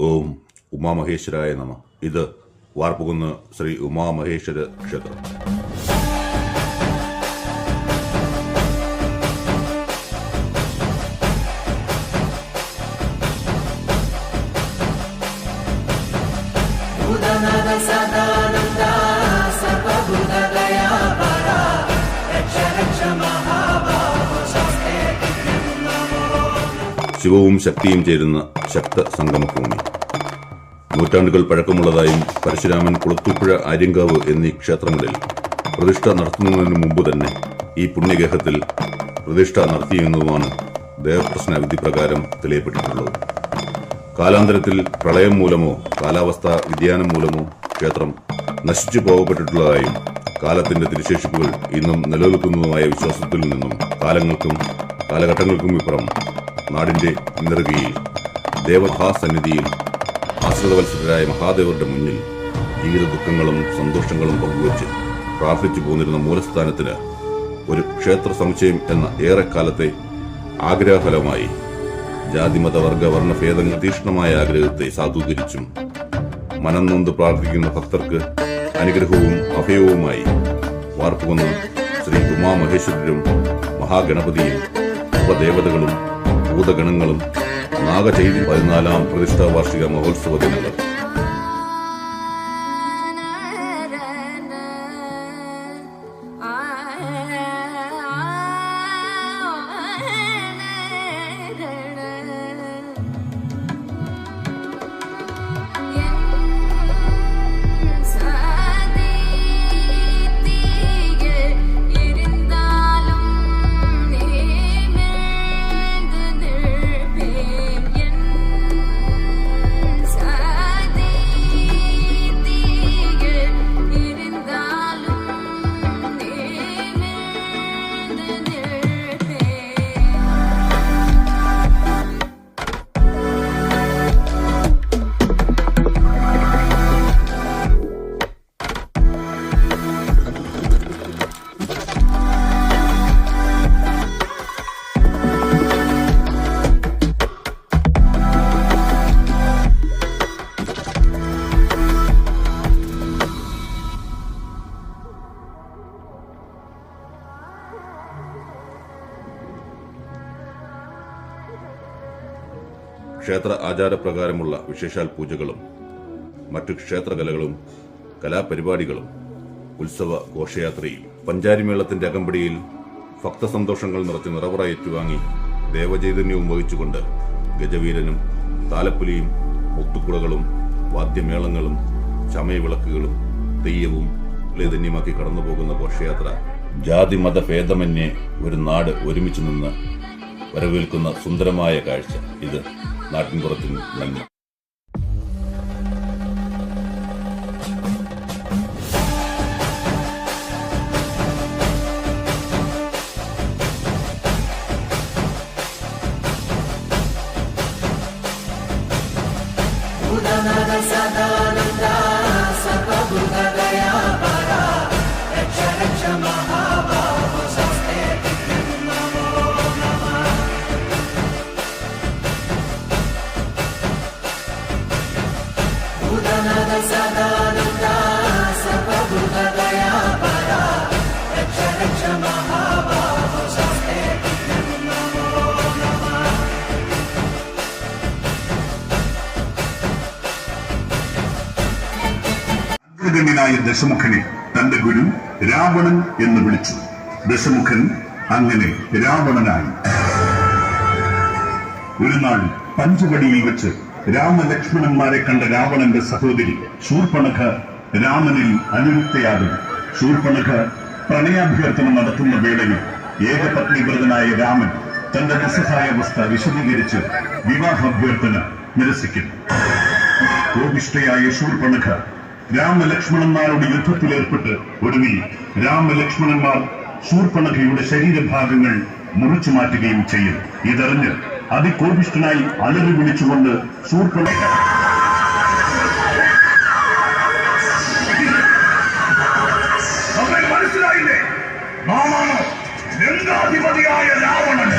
ഓം ഉമാമഹേശ്വരായ നമ. ഇത് വാർപ്പുകുന്ന് ശ്രീ ഉമാമഹേശ്വര ക്ഷേത്രം. ശിവവും ശക്തിയും ചേരുന്ന ശക്ത സംഗമഭൂമി നൂറ്റാണ്ടുകൾ പഴക്കമുള്ളതായും പരശുരാമൻ കുളത്തൂപ്പുഴ ആര്യങ്കാവ് എന്നീ ക്ഷേത്രങ്ങളിൽ പ്രതിഷ്ഠ നടത്തുന്നതിന് മുമ്പ് തന്നെ ഈ പുണ്യഗേഹത്തിൽ പ്രതിഷ്ഠ നടത്തിയെന്നതുമാണ് ദേവപ്രശ്ന വിധി പ്രകാരം തെളിയപ്പെട്ടിട്ടുള്ളത്. കാലാന്തരത്തിൽ പ്രളയം മൂലമോ കാലാവസ്ഥാ വ്യതിയാനം മൂലമോ ക്ഷേത്രം നശിച്ചു പോകപ്പെട്ടിട്ടുള്ളതായും കാലത്തിന്റെ തിരിശേഷിപ്പുകൾ ഇന്നും നിലനിൽക്കുന്നതുമായ വിശ്വാസത്തിൽ നിന്നും കാലങ്ങൾക്കും കാലഘട്ടങ്ങൾക്കും ഇപ്പുറം നാടിന്റെ നെറുകയിൽ ദേവഭാസന്നിധിയിൽ ആശ്രിതവത്സരരായ മഹാദേവരുടെ മുന്നിൽ ജീവിത ദുഃഖങ്ങളും സന്തോഷങ്ങളും പങ്കുവച്ച് പ്രാർത്ഥിച്ചു പോന്നിരുന്ന മൂലസ്ഥാനത്തിന് ഒരു ക്ഷേത്ര സമുച്ചയം എന്ന ഏറെക്കാലത്തെ ആഗ്രഹഫലമായി ജാതിമത വർഗ വർണഭേദങ്ങൾ തീക്ഷ്ണമായ ആഗ്രഹത്തെ സാധൂകരിച്ചും മനം നൊന്ത് പ്രാർത്ഥിക്കുന്ന ഭക്തർക്ക് അനുഗ്രഹവും അഭയവുമായി വാർപ്പുകുന്ന ശ്രീ ഉമാമഹേശ്വരരും മഹാഗണപതിയും ഉപദേവതകളും ഭൂതഗണങ്ങളും നാഗചൈതി പതിനാലാം പ്രതിഷ്ഠാ വാർഷിക മഹോത്സവ ദിനങ്ങൾ. ക്ഷേത്ര ആചാരപ്രകാരമുള്ള വിശേഷാൽ പൂജകളും മറ്റു ക്ഷേത്രകലകളും കലാപരിപാടികളും ഉത്സവ ഘോഷയാത്രയും പഞ്ചാരിമേളത്തിന്റെ അകമ്പടിയിൽ ഭക്തസന്തോഷങ്ങൾ നിറച്ച് നിറവറ ഏറ്റുവാങ്ങി ദേവചൈതന്യവും വഹിച്ചുകൊണ്ട് ഗജവീരനും താലപ്പുലിയും മുത്തുക്കുളകളും വാദ്യമേളങ്ങളും ചമയവിളക്കുകളും തെയ്യവും ധന്യമാക്കി കടന്നുപോകുന്ന ഘോഷയാത്ര ജാതിമത മതഭേദമന്യേ ഒരു നാട് ഒരുമിച്ച് നിന്ന് വരവേൽക്കുന്ന സുന്ദരമായ കാഴ്ച ഇത്. നാട്ടിൻപുറത്തിൻ നന്മ അഗ്രഗണ്യനായ ദശമുഖനെ തന്റെ ഗുരു രാവണൻ എന്ന് വിളിച്ചു. ദശമുഖൻ അങ്ങനെ രാവണനായി. ഒരു നാൾ പഞ്ചവടിയിൽ വെച്ച് രാമലക്ഷ്മണന്മാരെ കണ്ട രാവണന്റെ സഹോദരി ശൂർപ്പണഖ രാമനിൽ അനുരുക്തയാകുന്നു. ശൂർപ്പണഖ പ്രണയാഭ്യർത്ഥന നടത്തുന്ന വേളയിൽ ഏകപത്നി വ്രതനായ രാമൻ തന്റെ നിസ്സഹായാവസ്ഥ വിശദീകരിച്ച് വിവാഹാഭ്യർത്ഥന നിരസിക്കുന്നു. കോപിഷ്ഠയായ ശൂർപ്പണഖ രാമലക്ഷ്മണന്മാരുടെ യുദ്ധത്തിലേർപ്പെട്ട് ഒടുവിൽ രാമലക്ഷ്മണന്മാർ ശൂർപ്പണഖയുടെ ശരീരഭാഗങ്ങൾ മുറിച്ചു മാറ്റുകയും ചെയ്യും. ഇതറിഞ്ഞ് അതികോപിഷ്ടനായി അലറി വിളിച്ചുകൊണ്ട് ശൂർപ്പണഖ മനസ്സിലായില്ലേ? നാമാണ് ലങ്കാധിപതിയായ രാവണൻ?